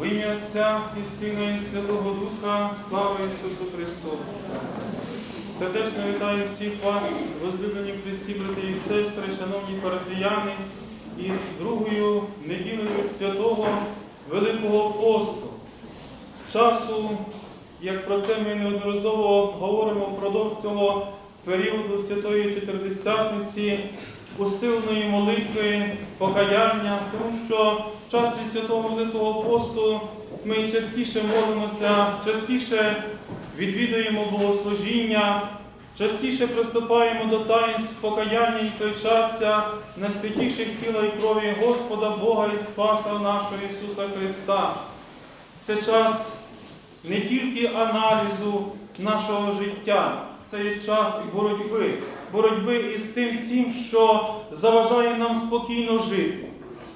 В ім'я Отця і Сина, і Святого Духа, слава Ісусу Христу! Сердечно вітаю всіх вас, возлюблені Христі, брати і сестри, шановні парафіяни, із другою неділею святого Великого посту. Часу, як про це ми неодноразово говоримо впродовж цього періоду Святої Чотиридесятниці, усиленої молитви, покаяння, тому що в часі Святого Великого посту ми частіше молимося, частіше відвідуємо богослужіння, частіше приступаємо до таїнств покаяння і причастя на святіших тіла і крові Господа Бога і Спаса нашого Ісуса Христа. Це час не тільки аналізу нашого життя, це є час боротьби, боротьби із тим всім, що заважає нам спокійно жити,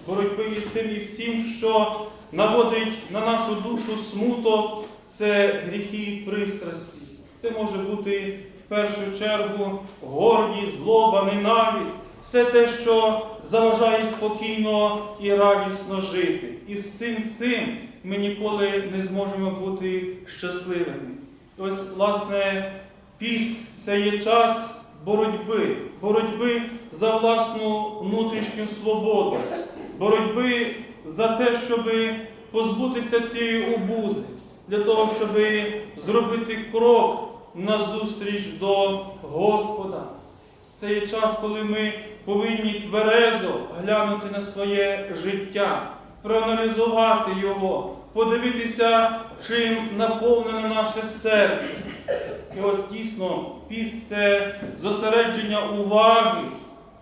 боротьби із тим і всім, що наводить на нашу душу смуток, це гріхи і пристрасті. Це може бути в першу чергу гордість, злоба, ненависть, все те, що заважає спокійно і радісно жити. І з цим цим ми ніколи не зможемо бути щасливими. Ось, власне, піст це є час боротьби, боротьби за власну внутрішню свободу, боротьби за те, щоб позбутися цієї обузи, для того, щоб зробити крок назустріч до Господа. Це є час, коли ми повинні тверезо глянути на своє життя, проаналізувати його, подивитися, чим наповнене наше серце. І ось дійсно піст це зосередження уваги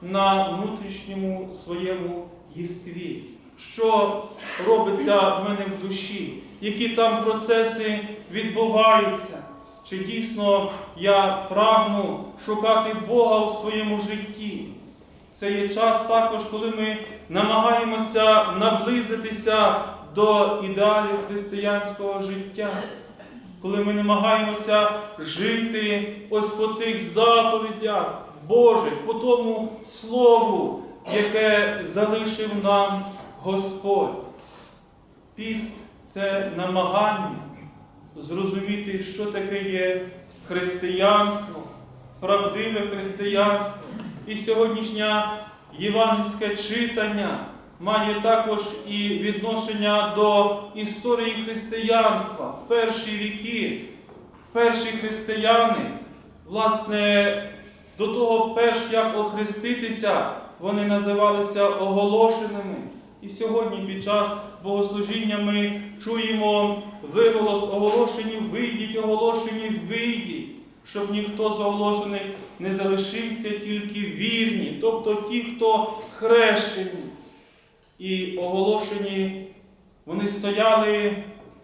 на внутрішньому своєму єстві. Що робиться в мене в душі, які там процеси відбуваються. Чи дійсно я прагну шукати Бога у своєму житті? Це є час також, коли ми намагаємося наблизитися до ідеалів християнського життя, коли ми намагаємося жити ось по тих заповідях Божих, по тому Слову, яке залишив нам Господь. Піст це намагання зрозуміти, що таке є християнство, правдиве християнство. І сьогоднішнє євангельське читання має також і відношення до історії християнства. В перші віки перші християни, власне, до того, перш як охреститися, вони називалися оголошеними. І сьогодні під час богослужіння ми чуємо виголос оголошені, вийдіть, оголошені, вийдіть, щоб ніхто з оголошених не залишився, тільки вірні, тобто ті, хто хрещені. І оголошені, вони стояли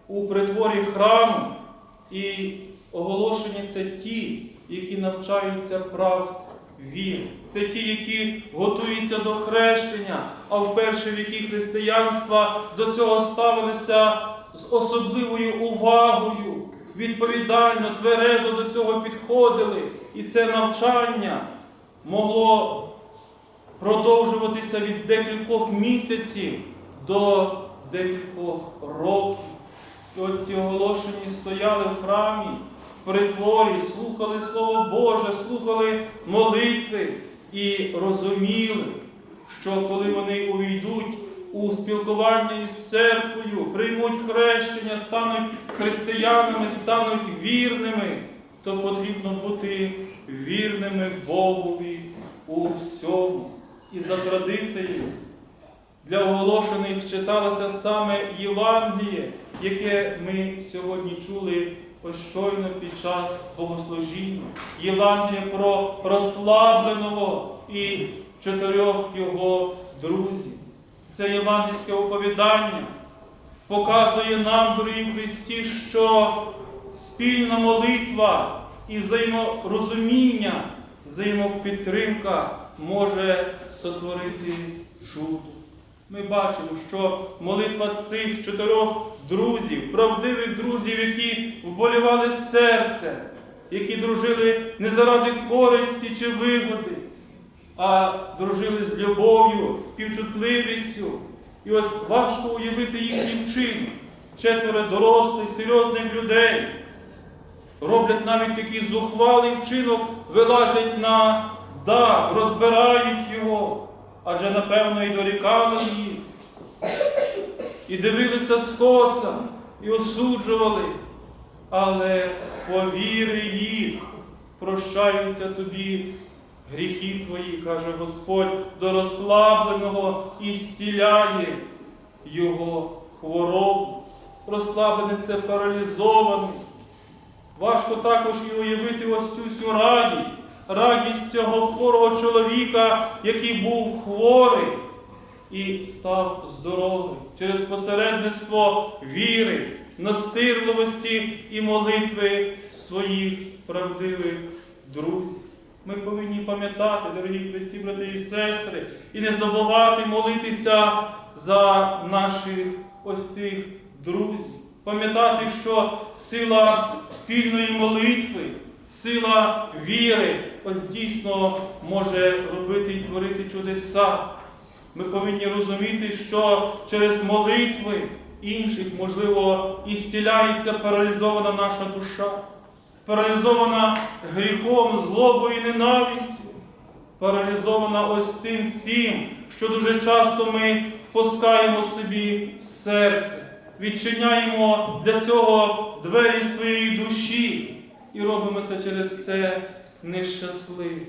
у притворі храму, і оголошені це ті, які навчаються правд вір. Це ті, які готуються до хрещення, а в перші віки християнства до цього ставилися з особливою увагою, відповідально, тверезо до цього підходили. І це навчання могло продовжуватися від декількох місяців до декількох років. І ось ці оголошені стояли в храмі притворі, слухали Слово Боже, слухали молитви і розуміли, що коли вони увійдуть у спілкування із церквою, приймуть хрещення, стануть християнами, стануть вірними, то потрібно бути вірними Богові у всьому. І за традицією для оголошених читалося саме Євангеліє, яке ми сьогодні чули щойно під час богослужіння. Євангеліє про розслабленого і чотирьох його друзів. Це євангельське оповідання показує нам, дорогі в Христі, що спільна молитва і взаєморозуміння, взаємопідтримка може сотворити чудо. Ми бачимо, що молитва цих чотирьох друзів, правдивих друзів, які вболівали серце, які дружили не заради користі чи вигоди, а дружили з любов'ю, співчутливістю. І ось важко уявити їхній вчинок. четверо дорослих, серйозних людей. Роблять навіть такий зухвалий вчинок, вилазять на дах, розбирають його, адже напевно і дорікали їх, і дивилися скоса, і осуджували, але по віри їх прощаються тобі гріхи твої, каже Господь, до розслабленого і зціляє його хворобу. Розслаблений це паралізований. Важко також і уявити ось цю всю радість, радість цього хворого чоловіка, який був хворий і став здоровим через посередництво віри, настирливості і молитви своїх правдивих друзів. Ми повинні пам'ятати, дорогі христі, брати і сестри, і не забувати молитися за наших ось тих друзів. Пам'ятати, що сила спільної молитви, сила віри ось дійсно може робити і творити чудеса. Ми повинні розуміти, що через молитви інших, можливо, і зціляється паралізована наша душа, паралізована гріхом, злобою і ненавистю, паралізована ось тим всім, що дуже часто ми впускаємо собі в серце, відчиняємо для цього двері своєї душі і робимо це через це нещасливі.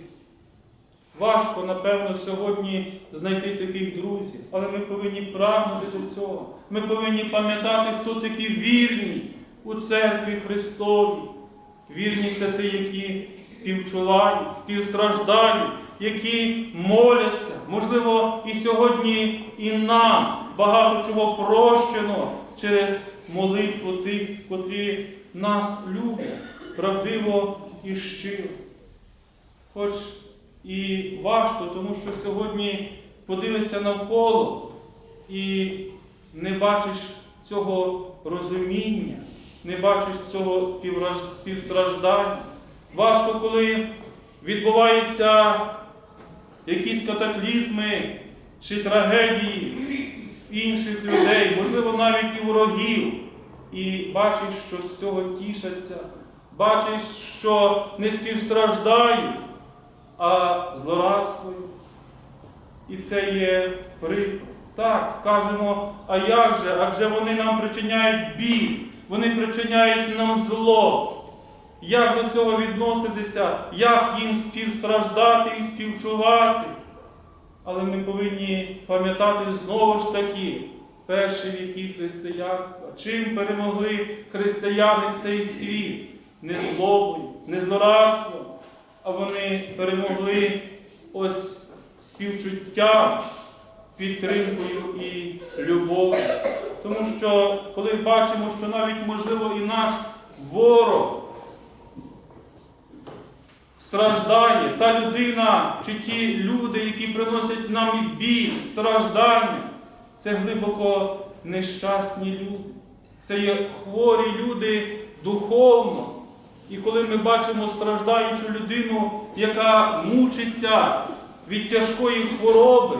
Важко, напевно, сьогодні знайти таких друзів, але ми повинні прагнути до цього. Ми повинні пам'ятати, хто такі вірні у церкві Христовій. Вірні це ті, які співчувають, співстраждають, які моляться. Можливо, і сьогодні і нам багато чого прощено через молитву тих, котрі нас люблять правдиво і щиро. Хоч і важко, тому що сьогодні подивишся навколо і не бачиш цього розуміння, не бачиш цього співстраждання. Важко, коли відбуваються якісь катаклізми чи трагедії інших людей, можливо, навіть і ворогів, і бачиш, що з цього тішаться, бачиш, що не співстраждають а злорадствою. І це є приклад. Так, скажемо, а як же? Адже вони нам причиняють біль, вони причиняють нам зло. Як до цього відноситися, як їм співстраждати і співчувати? Але ми повинні пам'ятати знову ж таки перші віки християнства. Чим перемогли християни цей світ? Не злобою, не злорадством, а вони перемогли ось співчуттям, підтримкою і любов'ю. Тому що, коли бачимо, що навіть, можливо, і наш ворог страждає, та людина чи ті люди, які приносять нам і біль, страждання, це глибоко нещасні люди. Це є хворі люди духовно. І коли ми бачимо страждаючу людину, яка мучиться від тяжкої хвороби,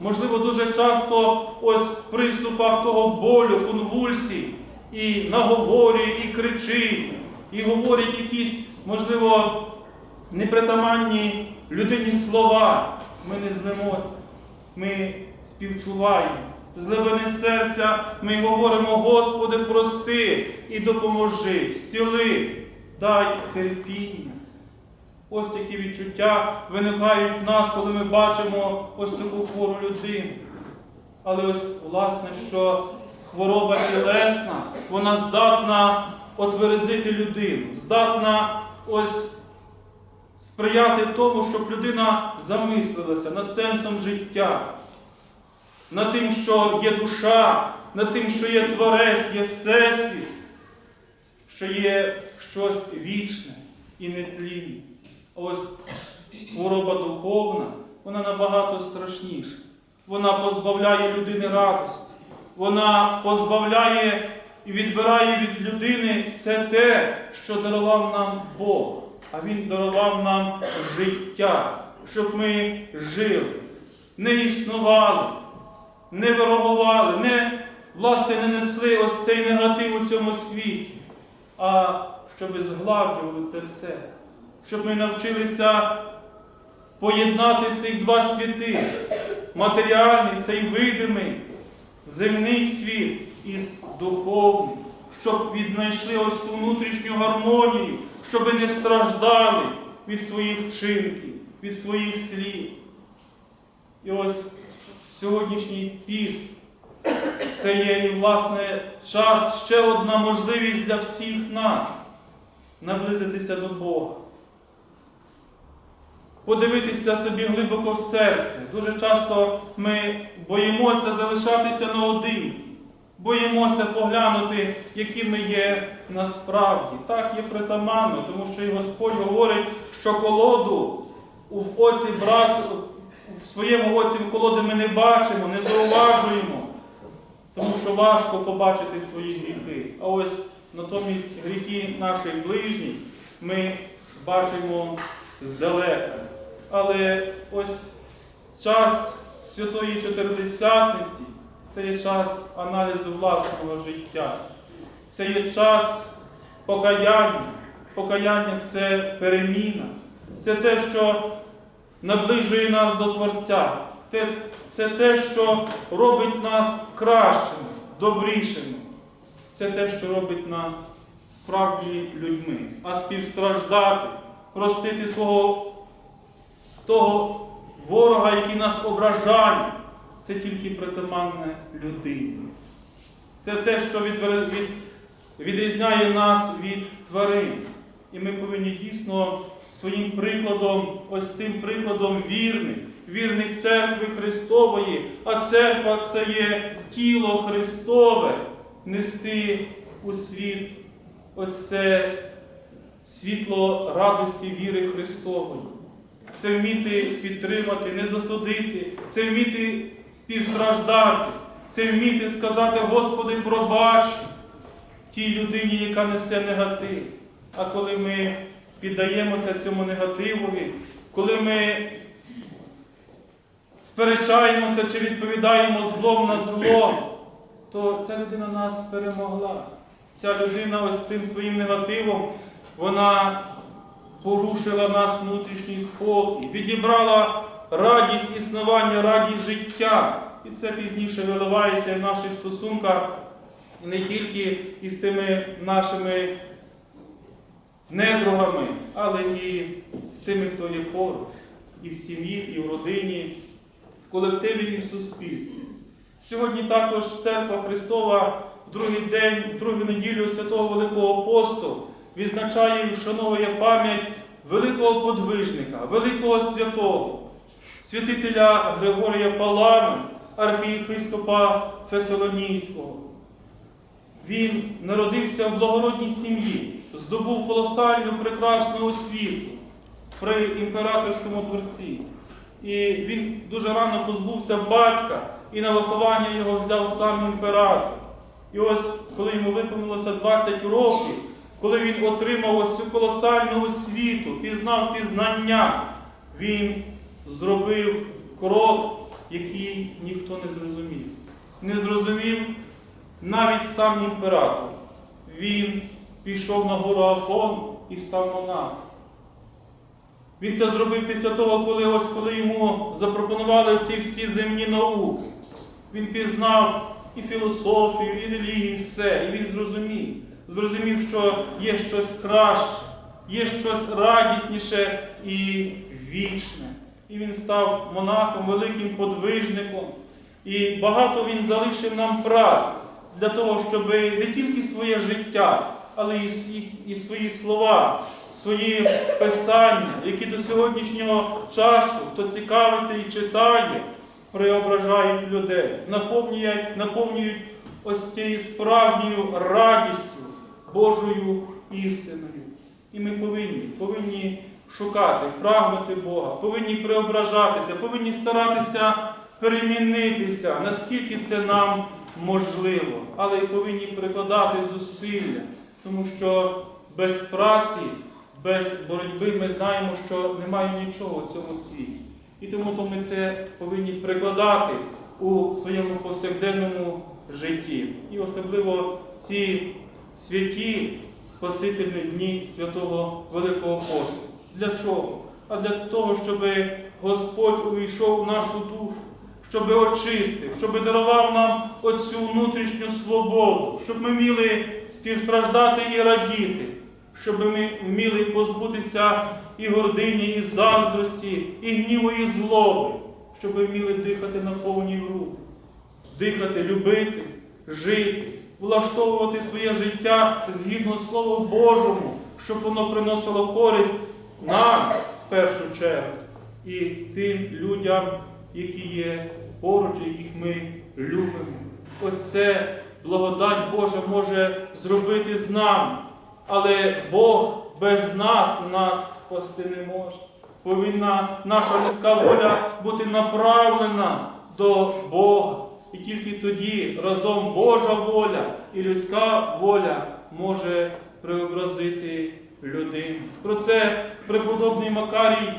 можливо, дуже часто ось в приступах того болю, конвульсій, і наговорює, і кричить, і говорить якісь, можливо, непритаманні людині слова, ми не злимося, ми співчуваємо. З глибини серця ми говоримо, Господи, прости і допоможи, зціли, дай терпіння. Ось які відчуття виникають в нас, коли ми бачимо ось таку хвору людину. Але ось, власне, що хвороба тілесна, вона здатна отверезити людину, здатна ось сприяти тому, щоб людина замислилася над сенсом життя, над тим, що є душа, над тим, що є творець, є всесвіт, що є щось вічне і нетлінне. А ось хвороба духовна, вона набагато страшніша. Вона позбавляє людини радості, вона позбавляє і відбирає від людини все те, що дарував нам Бог. А Він дарував нам життя, щоб ми жили, не існували, не виробували, не власне, не несли ось цей негатив у цьому світі, а щоб згладжували це все, щоб ми навчилися поєднати цих два світи матеріальний, цей видимий, земний світ із духовним, щоб віднайшли ось ту внутрішню гармонію, щоб не страждали від своїх вчинків, від своїх слів. І ось сьогоднішній піст це є і, власне, час, ще одна можливість для всіх нас наблизитися до Бога. Подивитися собі глибоко в серце. Дуже часто ми боїмося залишатися наодинці, боїмося поглянути, які ми є насправді. Так є притаманно, тому що і Господь говорить, що колоду в оці брату, в своєму оці колоди ми не бачимо, не зауважуємо, тому що важко побачити свої гріхи. А ось натомість гріхи наших ближніх ми бачимо здалека. Але ось час Святої Чотиридесятниці це є час аналізу власного життя. Це є час покаяння. Покаяння це переміна. Це те, що наближує нас до Творця. Це те, що робить нас кращими, добрішими. Це те, що робить нас справді людьми. А співстраждати, простити свого того ворога, який нас ображає, це тільки притаманне людині. Це те, що відрізняє нас від тварин. І ми повинні дійсно своїм прикладом, ось тим прикладом вірних, вірних церкви Христової, а церква це є тіло Христове, нести у світ ось це світло радості віри Христової. Це вміти підтримати, не засудити, це вміти співстраждати, це вміти сказати, Господи, пробач тій людині, яка несе негатив. А коли ми піддаємося цьому негативові, коли ми сперечаємося чи відповідаємо злом на зло, то ця людина нас перемогла. Ця людина ось цим своїм негативом, вона порушила наш внутрішній спокій, відібрала радість існування, радість життя. І це пізніше виливається в наших стосунках не тільки із тими нашими недругами, але і з тими, хто є поруч, і в сім'ї, і в родині, колективі, і в суспільстві. Сьогодні також Церква Христова в другий день, в другу неділю Святого Великого Посту відзначає і вшановує пам'ять великого подвижника, великого святого, святителя Григорія Палами, архієпископа Фесолонійського. Він народився в благородній сім'ї, здобув колосальну прекрасну освіту при імператорському дворці. І він дуже рано позбувся батька, і на виховання його взяв сам імператор. І ось, коли йому виповнилося 20 років, коли він отримав ось цю колосальну освіту, пізнав ці знання, він зробив крок, який ніхто не зрозумів. Не зрозумів навіть сам імператор. Він пішов на гору Афон і став монахом. Він це зробив після того, коли ось коли йому запропонували ці всі земні науки. Він пізнав і філософію, і релігію, і все. І він зрозумів. Зрозумів, що є щось краще, є щось радісніше і вічне. І він став монахом, великим подвижником. І багато він залишив нам праці для того, щоб не тільки своє життя, але і свої слова, свої писання, які до сьогоднішнього часу, хто цікавиться і читає, преображають людей, наповнюють, наповнюють ось цією справжньою радістю, Божою істиною. І ми повинні, повинні шукати, прагнути Бога, повинні преображатися, повинні старатися перемінитися, наскільки це нам можливо, але й повинні прикладати зусилля, тому що без праці, без боротьби ми знаємо, що немає нічого в цьому світі. І тому то ми це повинні прикладати у своєму повсякденному житті. І особливо ці святі Спасительні дні святого Великого Посту. Для чого? А для того, щоб Господь увійшов в нашу душу, щоб очистив, щоб дарував нам оцю внутрішню свободу, щоб ми вміли співстраждати і радіти, щоб ми вміли позбутися і гордині, і заздрості, і гніву, і злоби, щоб ми вміли дихати на повні груди, дихати, любити, жити, влаштовувати своє життя згідно Слову Божому, щоб воно приносило користь нам в першу чергу і тим людям, які є поруч, яких ми любимо. Ось це благодать Божа може зробити з нами, але Бог без нас нас спасти не може. Повинна наша людська воля бути направлена до Бога. І тільки тоді разом Божа воля і людська воля може преобразити людину. Про це преподобний Макарій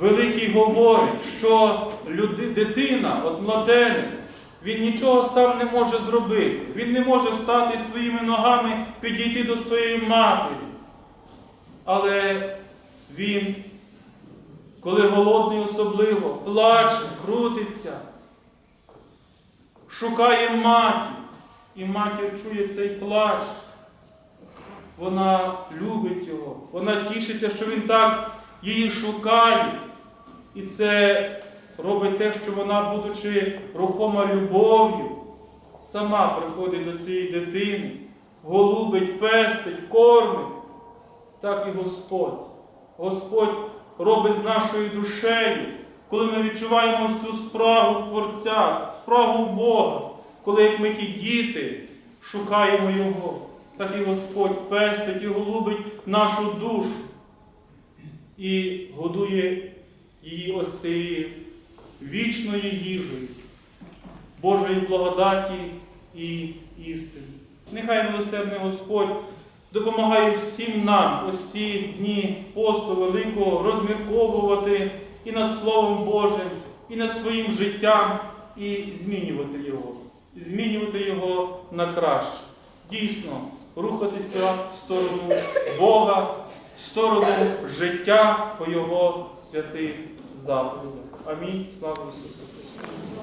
Великий говорить, що люди, дитина, от младенець, він нічого сам не може зробити. Він не може встати своїми ногами, підійти до своєї матері. Але він, коли голодний особливо, плаче, крутиться, шукає матір. І матір чує цей плач. Вона любить його, вона тішиться, що він так її шукає. І це робить те, що вона, будучи рухома любов'ю, сама приходить до цієї дитини, голубить, пестить, кормить. Так і Господь. Господь робить з нашою душею, коли ми відчуваємо цю справу Творця, справу Бога, коли як ми ті діти шукаємо Його, так і Господь пестить і голубить нашу душу і годує її ось цією вічною їжею, Божої благодаті і істини. Нехай милосердний Господь допомагає всім нам ось ці дні посту великого розмірковувати і над Словом Божим, і над своїм життям, і змінювати його, змінювати його на краще. Дійсно, рухатися в сторону Бога, в сторону життя по Його святих заповідях. Амінь. Слава Ісусу Христу!